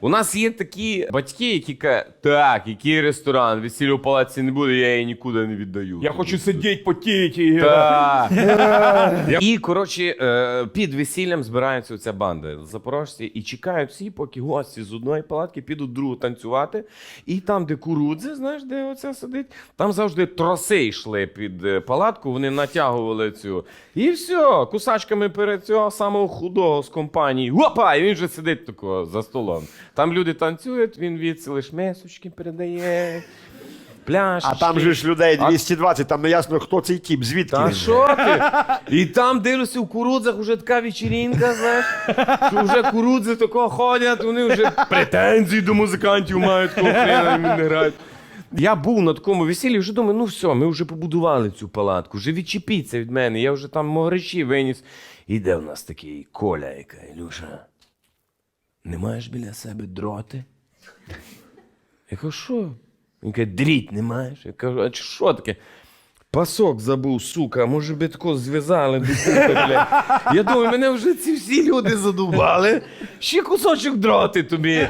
У нас є такі батьки, які кажуть, так, який ресторан, весілля у палаці не буде, я її нікуди не віддаю. Я хочу сидіти, потіти. Так. І коротше, е, під весіллям збирається оця банда запорожці і чекають всі, поки гості з одної палатки підуть в другу танцювати. І там, де курудзи, знаєш, де оце сидить, там завжди троси йшли під е, палатку, вони натягували цю. І все, кусачками перед цього самого худого з компанії. Опа! І він вже сидить тако за столом. Там люди танцюють, він від лиш месочки передає. Пляшечки. А там же ж людей А- 220, там не ясно, хто цей тіп, звідки. Та він. що ти? І там дивлюся, в курудзах вже така вечерінка, знаєш, що вже курудзи тако ходять, вони вже претензії до музикантів мають, кого хрена не грають. Я був на такому весіллі, вже думаю, ну все, ми вже побудували цю палатку, вже відчепіться від мене, я вже там могречі виніс. Іде в нас такий Коля, яка Ілюша. Не маєш біля себе дроти? Я кажу, що? Він каже, дріть не маєш? Я кажу, а що таке? Пасок забув, сука, може би тако зв'язали докупи, блядь. Я думаю, мене вже ці всі люди задубали. Ще кусочок дроти тобі.